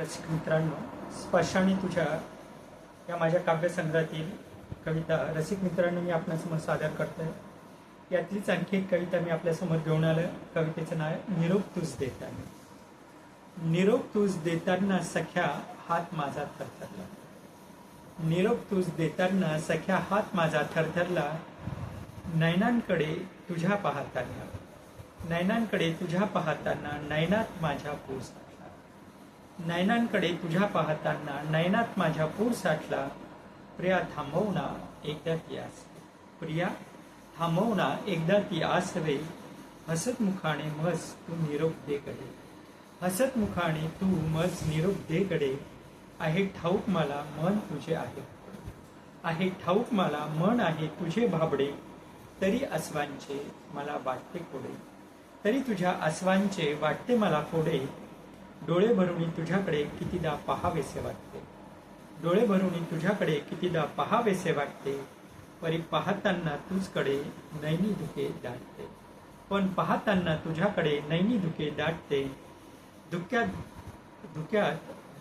रसिक मित्रांनो स्पर्शाने तुझ्या या माझ्या काव्यसंग्रहातील कविता रसिक मित्रांनो मी आपल्यासमोर सादर करतोय. यातलीच आणखी एक कविता मी आपल्यासमोर घेऊन आलं कवितेचं नाव आहे निरोप तूच देताना. निरोप तूच देताना सख्या हात माझा थरथरला. निरोप तूच देताना सख्या हात माझा थरथरला. नैनांकडे तुझ्या पाहताना. नैनांकडे तुझ्या पाहताना नयनात माझ्या पोचला नयनांकडे तुझ्या पाहताना नयनात माझ्या पूर साठला. प्रिया थांबवना एकदा ती आस. प्रिया थांबवना एकदा ती आस रे. हसत मुखाने मज तू निरोप दे कडे हसत मुखाने तू मज निरोप दे कडे आहे ठाऊक मला मन तुझे आहे. आहे ठाऊक मला मन आहे तुझे भाबडे. तरी अस्वांचे मला वाटते कोडे तरी तुझ्या अस्वांचे वाटते मला कोडे डोळे भरून तुझ्याकडे कितीदा पहावेसे वाटते. डोळे भरून तुझ्याकडे कितीदा पहावेसे वाटते. परी पाहताना तुझकडे नैनी धुके दाटते. पण पाहताना तुझ्याकडे नैनी धुके दाटते. धुक्यात धुक्यात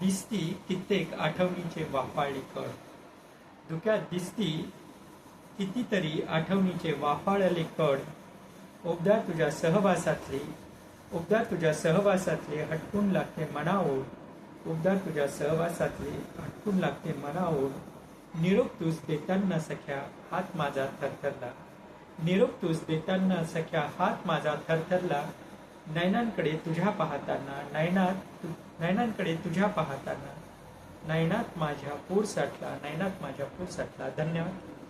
दिसती कित्येक आठवणीचे वाफाळी कळ. धुक्यात दिसती कितीतरी आठवणीचे वाफाळले कड ओबदा तुझ्या सहवासातली उबदा तुझ्या सहवासातले हटकून लागते मनाओढ उबदा तुझ्या सहवासातले हटकून लागते मनाओढ निरोप तूच देताना सख्या हात माझा थरथरला. निरोप तूच देताना सख्या हात माझा थरथरला. नयनांकडे तुझ्या पाहताना नयनात नैनांकडे नयनांकडे तुझ्या पाहताना. नयनात माझ्या पूर साठला नयनात माझ्या पूर साठला धन्यवाद.